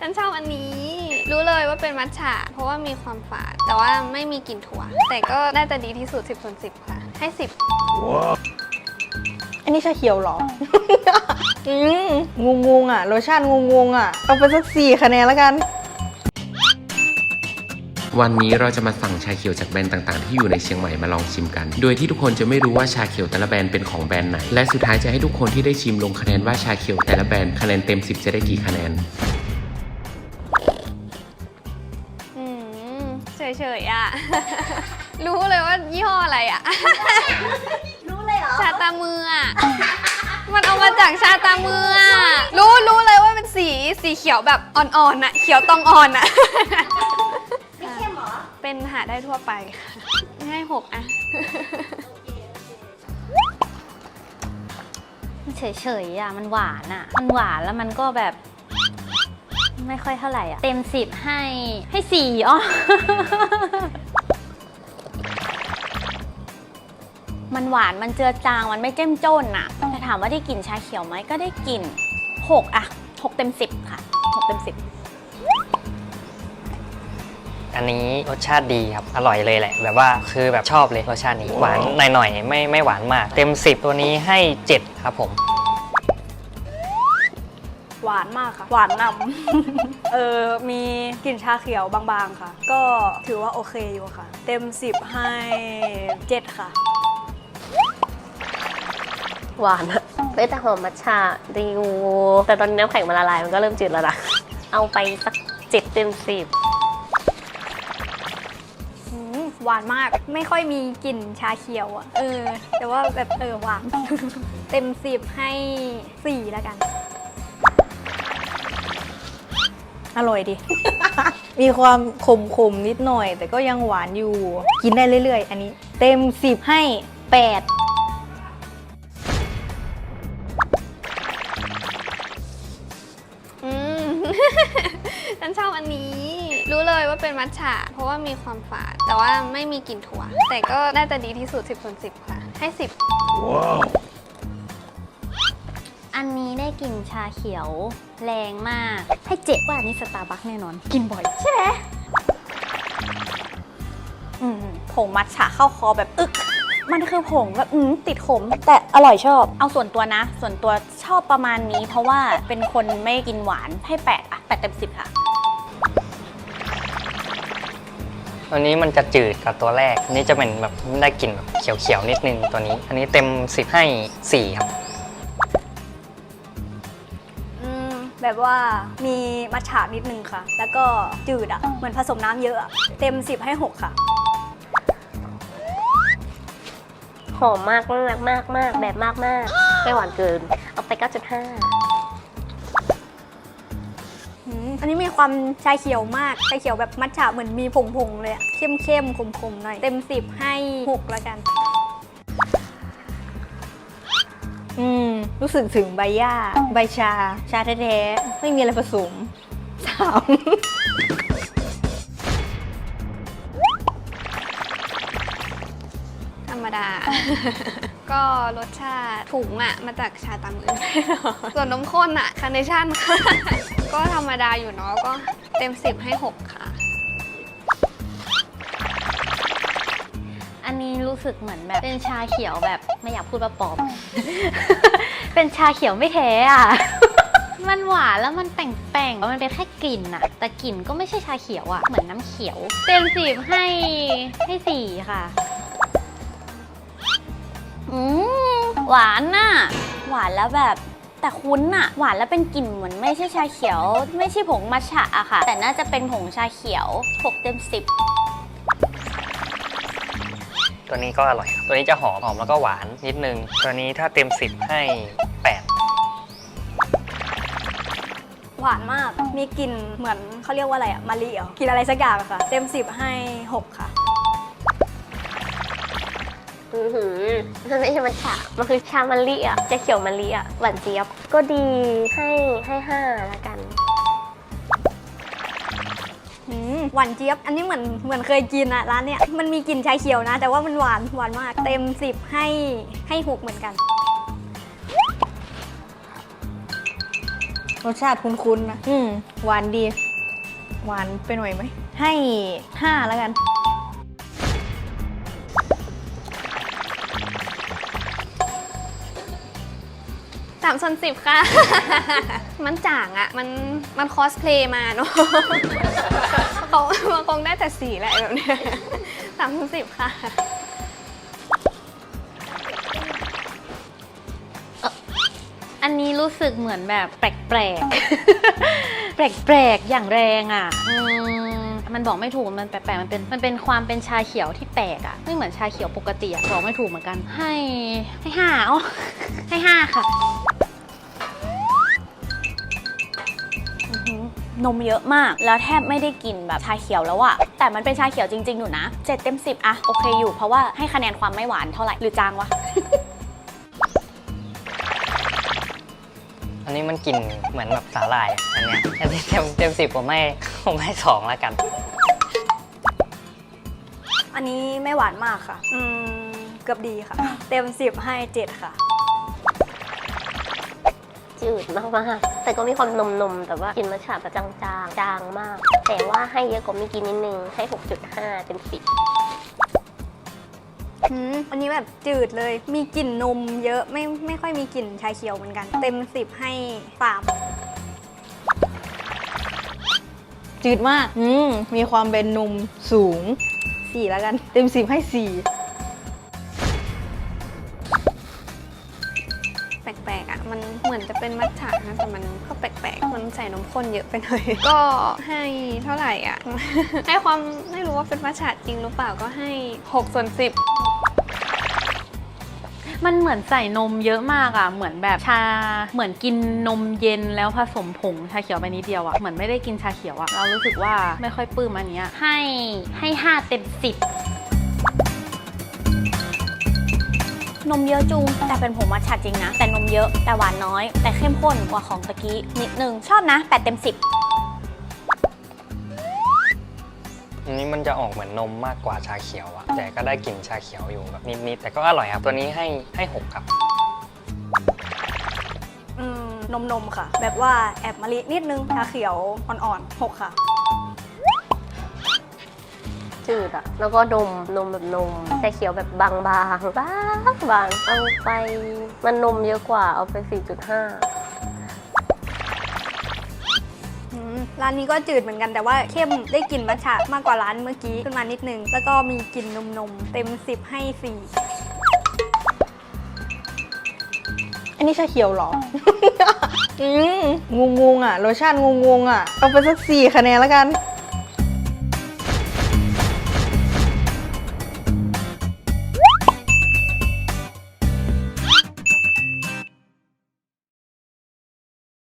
ฉันชอบอันนี้ รู้เลยว่าเป็นมัทฉะเพราะว่ามีความฝาด แต่ว่าไม่มีกลิ่นถั่ว แต่ก็น่าจะดีที่สุด 10ส่วน10 ค่ะ ให้10อันนี้ชาเขียวเหรออืม งงงๆอะรสชาติงงงๆอะ เอาไปสักสี่คะแนนแล้วกัน วันนี้เราจะมาสั่งชาเขียวจากแบรนด์ต่างๆ ที่อยู่ในเชียงใหม่มาลองชิมกัน โดยที่ทุกคนจะไม่รู้ว่าชาเขียวแต่ละแบรนด์เป็นของแบรนด์ไหน และสุดท้ายจะให้ทุกคนที่ได้ชิมลงคะแนนว่าชาเขียวแต่ละแบรนด์คะแนนเต็ม 10 จะได้กี่คะแนน อืมเฉยๆอะ รู้เลยว่ายี่ห้ออะไรอะ รู้เลยเหรอ ชาตามืออะ มันเอามาจากชาตามืออะ รู้รู้เลยว่าเป็นสีสีเขียวแบบอ่อนๆอะ เขียวตองอ่อนอะไม่เข้ม เหรอเป็นหาได้ทั่วไปค่ะให้หกอะเฉยๆอะมันหวานอะ มันหวานแล้วมันก็แบบ ไม่ค่อยเท่าไหร่อะ เต็มสิบให้ให้สี่อ๋อมันหวานมันเจือจางมันไม่เจ้มจ้นอะแต่ถามว่าได้กลิ่นชาเขียวไหมก็ได้กลิ่นหกอะหกเต็มสิบค่ะหกเต็มสิบ อันนี้รสชาติดีครับ อร่อยเลยแหละ แบบว่าคือแบบชอบเลยรสชาตินี้ หวานหน่อยๆ ไม่ไม่หวานมาก เต็ม 10 ตัวนี้ให้ 7 ครับผม หวานมากค่ะ หวานนำ เออมีกลิ่นชาเขียวบางๆค่ะ ก็ถือว่าโอเคอยู่ค่ะ เต็ม 10 ให้ 7 ค่ะ หวานอะเฮ้ยแต่หอมมัทฉะดีอยู่แต่ตอนนี้น้ำแข็งมันละลายมันก็เริ่มจืดแล้วนะ เอาไปสักเจ็ดเต็มสิบอืม หวานมาก ไม่ค่อยมีกลิ่นชาเขียวอะเออ แต่ว่าแบบเออหวาน เต็มสิบให้สี่แล้วกัน อร่อยดิ มีความขมขมๆนิดหน่อย แต่ก็ยังหวานอยู่ กินได้เรื่อย ๆ อันนี้ เต็มสิบให้แปด ว่าเป็นมัทฉะเพราะว่ามีความฝาด แต่ว่าไม่มีกลิ่นถั่ว แต่ก็น่าจะดีที่สุด 10ส่วน10 ค่ะ ให้10อันนี้ได้กลิ่นชาเขียวแรงมาก ให้เจ็ดว่าอันนี้สตาร์บัคแน่นอน กินบ่อย ใช่ไหมอืมผงมัทฉะเข้าคอแบบอึก มันคือผงแบบอืมติดขม แต่อร่อยชอบ เอาส่วนตัวนะ ส่วนตัวชอบประมาณนี้ เพราะว่าเป็นคนไม่กินหวานให้แปดอะแปดเต็มสิบค่ะ ตัวนี้มันจะจืดกับตัวแรก อันนี้จะเป็นแบบได้กลิ่นแบบเขียวๆนิดนึงตัวนี้ อันนี้เต็ม10ให้4ครับ อืมแบบว่ามีมัทฉะนิดนึงค่ะ แล้วก็จืดอะ เหมือนผสมน้ำเยอะอะ เต็ม 10 ให้ 6 ค่ะ หอมมากมากมากมากแบบมากมากไม่หวานเกิน เอาไป 9.5 อันนี้มีความชาเขียวมากชาเขียวแบบมัทฉะเหมือนมีผงๆเลยอะเข้มเข้มๆขมขมๆหน่อย เต็ม 10 ให้ 6 แล้วกัน อืม รู้สึกถึงใบหญ้า ใบชา ชาแท้ๆ ไม่มีอะไรผสมสามธรรมดา ก็รสชาติถุงอะ มาจากชาตามอื่นส่วนนมข้นอะคาร์เนชั่นค่ะ ก็ธรรมดาอยู่เนาะก็เต็ม 10 ให้ 6 ค่ะ อันนี้รู้สึกเหมือนแบบเป็นชาเขียวแบบไม่อยากพูดว่าปลอม เป็นชาเขียวไม่แท้อะ มันหวานแล้วมันแป่งๆมันเป็นแค่กลิ่นอะแต่กลิ่นก็ไม่ใช่ชาเขียวอะเหมือนน้ำเขียว เต็มสิบให้ให้สี่ค่ะ อืมหวานน่ะ หวานแล้วแบบ แต่คุ้นอะหวานแล้วเป็นกลิ่นเหมือนไม่ใช่ชาเขียว ไม่ใช่ผงมัทฉะอะค่ะ แต่น่าจะเป็นผงชาเขียวหกเต็มสิบตัวนี้ก็อร่อยครับตัวนี้จะหอมหอมแล้วก็หวานนิดนึง ตัวนี้ถ้าเต็ม 10 ให้ 8 หวานมาก มีกลิ่นเหมือนเขาเรียกว่าอะไรอะมะลิเหรอกลิ่นอะไรสักอย่างอะค่ะ เต็ม 10 ให้ 6 ค่ะ อือหือ มันไม่ใช่มัทฉะมันคือชามะลิอะจะเขียวมะลิอะหวานเจี๊ยบ ก็ดีให้ให้ห้าละกัน อืมหวานเจี๊ยบ อันนี้เหมือนเหมือนเคยกินอะร้านเนี้ยมันมีกลิ่นชาเขียวนะ แต่ว่ามันหวานหวานมาก เต็ม10ให้ให้6เหมือนกัน รสชาติคุ้นๆนะ อืมหวานดี หวานไปหน่อยไหม ให้ห้าแล้วกัน สามส่วนสิบค่ะ มันจ่างอะมันมันคอสเพลย์มาเนอะเขามันคงได้แต่สีแหละแบบเนี้ยสามส่วนสิบค่ะอันนี้รู้สึกเหมือนแบบแปลกแปลกๆแปลกแปลกๆอย่างแรงอะอืมมันบอกไม่ถูกมันแปลกๆมันเป็นมันเป็นความเป็นชาเขียวที่แปลกอะไม่เหมือนชาเขียวปกติอะบอกไม่ถูกเหมือนกัน ให้ให้ห้าอ๋อให้ห้าค่ะ นมเยอะมาก แล้วแทบไม่ได้กินแบบชาเขียวแล้วอะแต่มันเป็นชาเขียวจริง ๆ อยู่นะ7เต็ม10อะโอเคอยู่เพราะว่าให้คะแนนความไม่หวานเท่าไหร่หรือจางวะอันนี้มันกลิ่นเหมือนแบบสาหร่ายอะอันเนี้ยอันนี้เต็มเต็มสิบผมให้ผมให้สองแล้วกัน อันนี้ไม่หวานมากค่ะ อืม เกือบดีค่ะ เต็ม10ให้7ค่ะ จืดมากๆ แต่ก็มีความนมๆ แต่ว่ากินมัทฉะแบบจางๆ จางมาก แต่ว่าให้เยอะกว่าเมื่อกี้นิดนึง ให้ 6.5 เป็นสิบอืมอันนี้แบบจืดเลย มีกลิ่นนมเยอะไม่ไม่ค่อยมีกลิ่นชาเขียวเหมือนกัน เต็ม10ให้สามจืดมาก อืม มีความเป็นนมสูง สี่แล้วกัน เต็มสิบให้สี่ แปลกๆอะมันเหมือนจะเป็นมัทฉะนะแต่มันก็แปลกๆมันใส่นมข้นเยอะไปหน่อยก็ให้เท่าไหร่อะ ให้ความไม่รู้ว่าเป็นมัทฉะจริงหรือเปล่าก็ให้6ส่วน10มันเหมือนใส่นมเยอะมากอะ่ะ เหมือนแบบชา เหมือนกินนมเย็นแล้วผสมผงชาเขียวไปนิดเดียวอะ่ะ เหมือนไม่ได้กินชาเขียวอะ่ะ เรารู้สึกว่าไม่ค่อยปื้มอันเนี้ย ให้ให้ 5 เต็ม 10 นมเยอะจุง แต่เป็นผงมัทฉะจริงนะ แต่นมเยอะแต่หวานน้อย แต่เข้มข้นกว่าของตะกี้นิดนึง ชอบนะ 8 เต็ม 10 อันนี้มันจะออกเหมือนนมมากกว่าชาเขียวอะแต่ก็ได้กลิ่นชาเขียวอยู่แบบนิดๆแต่ก็อร่อยครับตัวนี้ให้ให้หกครับ อืมนมนมๆค่ะ แบบว่าแอบมะลินิดนึงชาเขียวอ่อนๆ6ค่ะ จืดอะแล้วก็นมนมแบบนม แต่เขียวแบบบางๆบางบางเอาไปมันนมเยอะกว่าเอาไป 4.5 อืมร้านนี้ก็จืดเหมือนกันแต่ว่าเข้มได้กลิ่นมัทฉะมากกว่าร้านเมื่อกี้ขึ้นมานิดนึง แล้วก็มีกลิ่นนมนมๆเต็ม 10 ให้4อันนี้ชาเขียวเหรอ อืมงงๆอะรสชาติงงๆอะ เอาไปสักสี่คะแนนแล้วกัน